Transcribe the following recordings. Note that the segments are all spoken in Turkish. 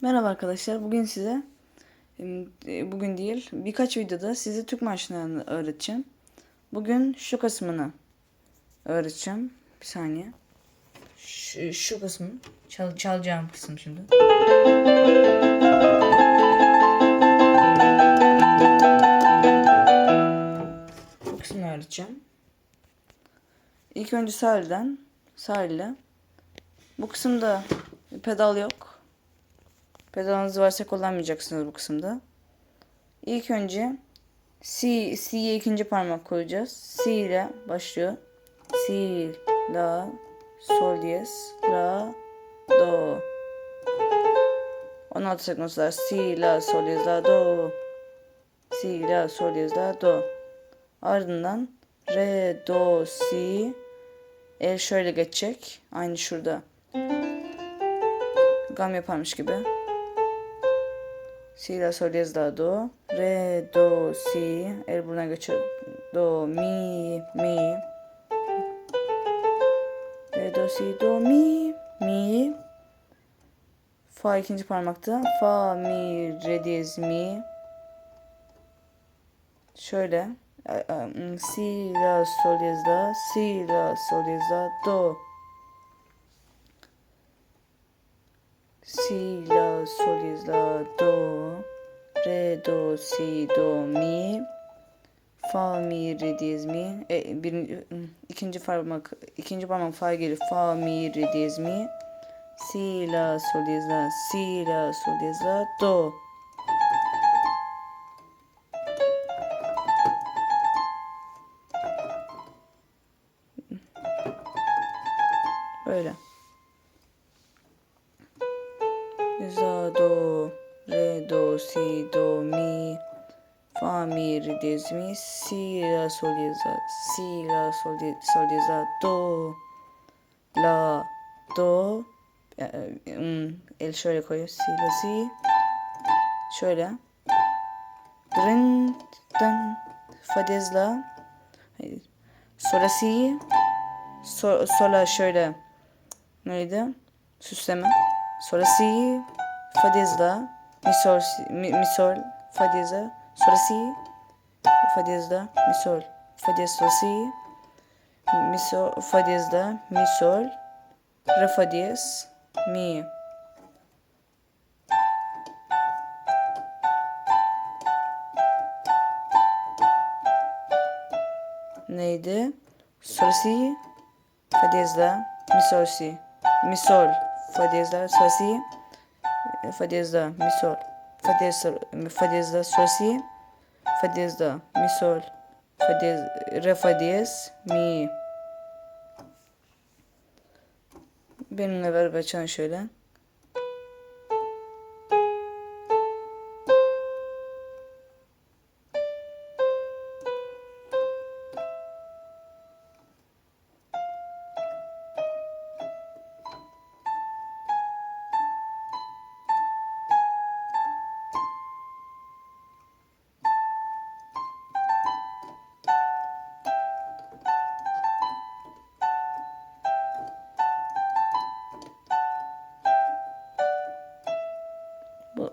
Merhaba arkadaşlar. Bugün size e, bugün değil birkaç videoda size Türk marşlarını öğreteceğim. Bugün şu kısmını öğreteceğim. Bir saniye. Şu, şu kısmı çal, çalacağım kısım şimdi. Bu kısmını öğreteceğim. İlk önce sağ elle. Bu kısımda pedal yok. Pedalınız varsa kullanmayacaksınız bu kısımda. İlk önce C, C'ye ikinci parmak koyacağız. C ile başlıyor. C, La, Sol diyez, La, Do. 16 sekmesi var. Si, La, Sol diyez, La, Do. Si, La, Sol diyez, La, Do. Ardından Re, Do, Si. El şöyle geçecek. Aynı şurada. Gam yaparmış gibi. Si, La, Sol, diyez, La, Do. Re, Do, Si. El buradan geçiyor. Do, Mi, Mi. Re, Do, Si, Do, Mi, Mi. Fa ikinci parmakta. Fa, Mi, Re diyez, Mi. Şöyle. Si, La, Sol, diyez. Si, La, Sol, diyez, La, Do. Do, Si, Do, Mi. Fa, Mi, Re diyez, Mi. E, bir, ikinci parmak, ikinci parmak fa gelir. Fa, Mi, Re diyez, Mi. Si, La, Sol, diyez, La. Si, La, Sol, diyez, La, Do. Böyle. La, Do, Re, Do, Si, Do, Mi. Fa, Mi, Re, diyez, Mi. Si, La, Sol, diyez, La. Si, La, Sol, diyez, sol, diyez, La. Do. La, Do. E, hmm, El şöyle koyuyor. Si, La, Si. Şöyle. Dın, dın. Fa diyez, La. Sola, Si. So, sola şöyle. Neydi? Süsleme. Sola, Si. Fa diyez, La. Mi, sol, si, mi, mi, sol. Fa diyez, La. Sola, Si. Fa diyez, La. Mi, sol. Fa diyez, Sol, Si. Mi. Neydi? Sol, Si. Fa diyez, La. Mi, sol, Si. Mi, sol. Fa diyez, La. Sol, Si. Fa diyez, La. Mi. Benimle beraber çalın şöyle.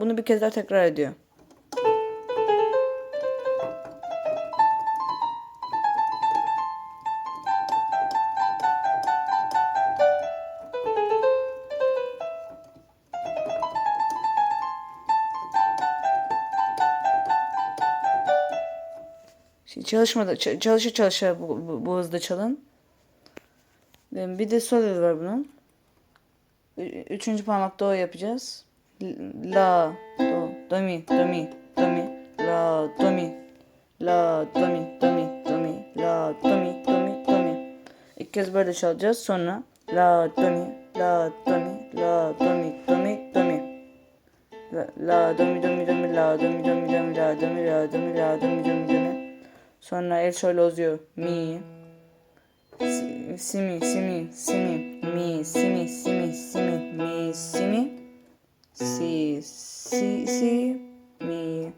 Bunu bir kez daha tekrar ediyor. Şimdi çalışmadı, çalışa çalışa bu, bu, bu hızda çalın. Bir de sol var bunun. Üçüncü parmak do yapacağız. La, do, do mi, do mi, do mi, la, do mi, la, do mi, do mi, do mi, la, do mi, do mi, do mi. İlk kez böyle çalacağız. Sonra la, do mi, la, do mi, la, do mi, do mi, do mi. La, do mi, do mi, do mi, la, do mi, do mi, do mi, la, do mi, la, do mi, la, do mi, do mi, do mi. Sonra el şöyle uzuyor. Mi, si mi, si mi, si mi, mi, si mi, si mi, si mi, mi, si mi. Si, si, si, mi.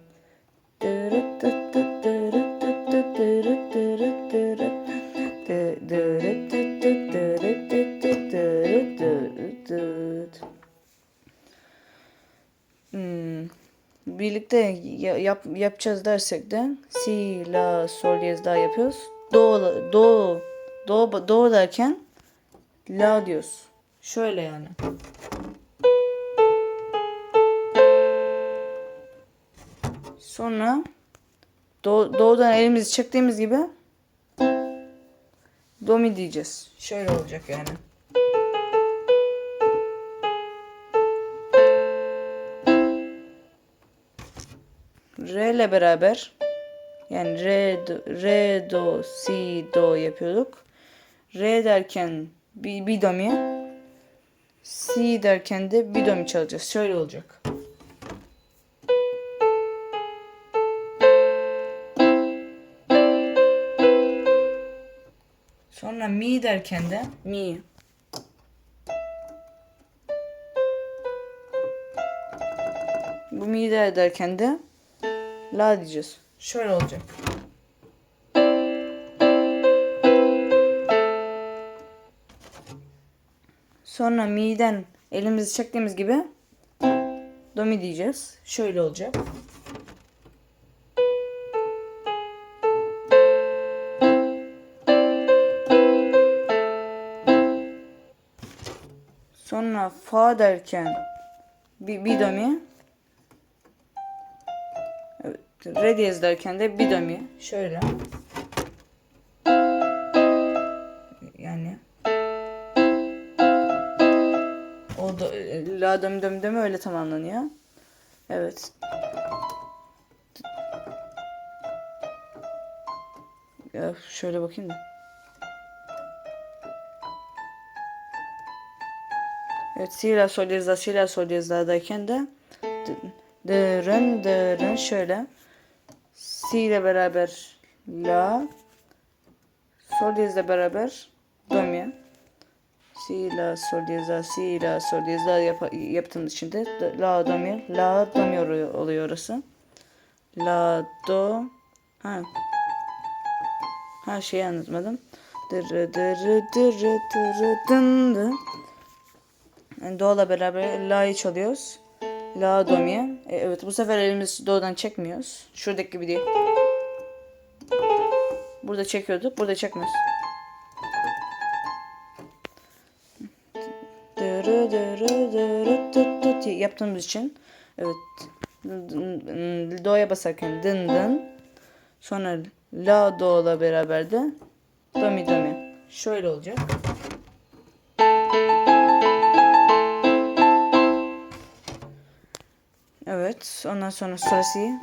Hmm, birlikte ya- yap, yapacağız dersek de si, la, sol diyez daha yapıyoruz. Do, do, do, do derken la diyoruz. Şöyle yani. Sonra do, do'dan elimizi çektiğimiz gibi do mi diyeceğiz. Şöyle olacak yani. Re ile beraber yani re, do, re, do, si, do yapıyorduk. Re derken bir, bir do mi, si derken de bir do mi çalacağız. Şöyle olacak. Mi derken de mi. Bu mi de derken de la diyeceğiz. Şöyle olacak. Sonra mi'den elimizi çektiğimiz gibi do mi diyeceğiz. Şöyle olacak. Fa derken bir, bir do mi. Evet, diyez derken de bir do mi. Şöyle. Yani o da la mi do mi öyle tamamlanıyor. Evet. Ya şöyle bakayım da. Evet, si la sol diyez la si la sol diyez la'dayken de dırın dırın şöyle. Si ile beraber la sol diyezle beraber mi si la sol diyez la si la sol diyez la yap yaptığımız için de la mi la oluyor, oluyor orası. La do ha. Her şeyi anlatmadım. Dırı dırı dırı dırı dın dın yani do'la beraber la'yı çalıyoruz. La do. E, evet bu sefer elimizi do'dan çekmiyoruz. Şuradaki gibi değil. Burada çekiyorduk. Burada çekmiyoruz. Yaptığımız için. Evet. Do'ya basarken dın dın. Sonra la do'la beraber de do mi do mi. Şöyle olacak. Ondan sonra sırası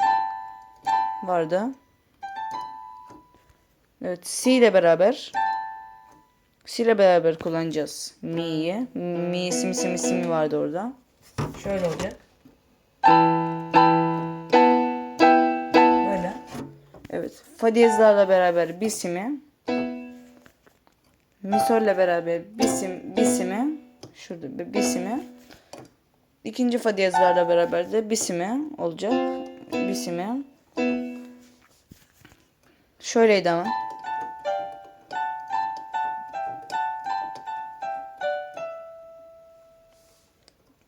vardı. Evet. Si ile beraber Si ile beraber kullanacağız. Mi'yi. Mi, si, mi, si, mi, si, mi vardı orada. Şöyle olacak. Böyle. Evet. Fa diyezlerle beraber bir si mi. Sol ile beraber bir si, bir si mi. Şurada bir, bir si mi. İkinci fa diyezlerle beraber de bisimi olacak. Bisimi. Şöyleydi ama.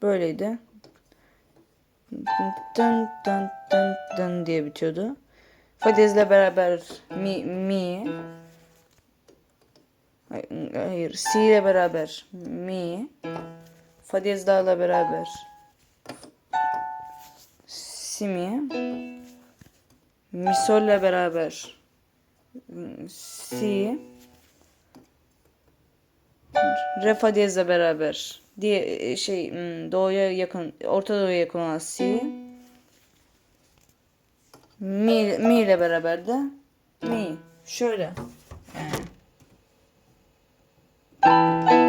Böyleydi. Dın dın dın dın diye bitiyordu. Fa diyezle beraber mi mi Hayır, si ile beraber mi Fa diyez dağla beraber si mi mi sol ile beraber si re fa diyezle beraber diye şey doğuya yakın orta doğuya yakın olan si mi, mi ile beraber de mi. Şöyle. Yani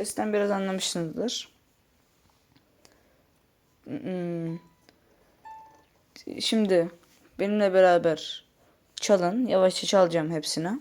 Sesten biraz anlamışsınızdır. Hmm. Şimdi benimle beraber çalın. Yavaşça çalacağım hepsini.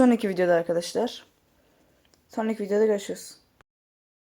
Sonraki videoda arkadaşlar. Sonraki videoda görüşürüz.